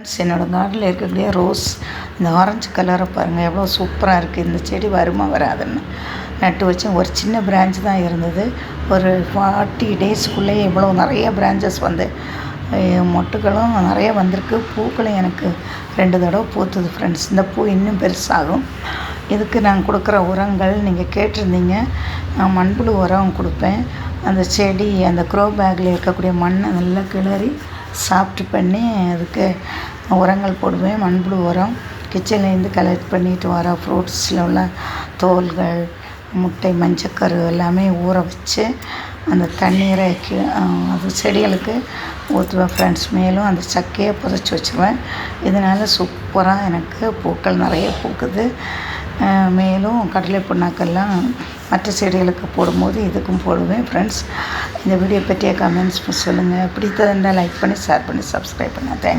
Friends என்னோடய கார்டனில் இருக்கக்கூடிய ரோஸ் இந்த ஆரஞ்சு கலரை பாருங்கள் எவ்வளோ சூப்பராக இருக்குது இந்த செடி வருமா வராதுன்னு நட்டு வச்சேன். ஒரு சின்ன பிரான்ச் தான் இருந்தது. ஒரு ஃபார்ட்டி டேஸ்க்குள்ளேயே இவ்வளோ நிறைய பிரான்ச்சஸ் வந்து மொட்டுகளும் நிறைய வந்திருக்கு. பூக்களும் எனக்கு ரெண்டு தடவை பூத்துது ஃப்ரெண்ட்ஸ் இந்த பூ இன்னும் பெருசாகும். இதுக்கு நான் கொடுக்குற உரங்கள் நீங்கள் கேட்டிருந்தீங்க. நான் மண்புழு உரம் கொடுப்பேன். அந்த செடி அந்த க்ரோ பேக்கில் இருக்கக்கூடிய மண்ணை நல்லா கிளறி சாப்பிட்டு பண்ணி அதுக்கு உரங்கள் போடுவேன். மண்புழு உரம். கிச்சன்லேருந்து கலெக்ட் பண்ணிட்டு வர ஃப்ரூட்ஸில் உள்ள தோல்கள் முட்டை மஞ்சக்கரு எல்லாமே ஊற வச்சு அந்த தண்ணீரை கி- அது செடிகளுக்கு ஊற்றுவேன் ஃப்ரெண்ட்ஸ் மேலும் அந்த சக்கையை புதைச்சி வச்சுருவேன். இதனால் சூப்பராக எனக்கு பூக்கள் நிறைய பூக்குது. மேலும் கடலை புண்ணாக்கெல்லாம் மற்ற செடிகளுக்கு போடும்போது இதுக்கும் போடுவேன் ஃப்ரெண்ட்ஸ் இந்த வீடியோ பற்றிய கமெண்ட்ஸ் சொல்லுங்கள் பிடித்ததுன்னா லைக் பண்ணி ஷேர் பண்ணி சப்ஸ்கிரைப் பண்ணுங்கள் தேங்க்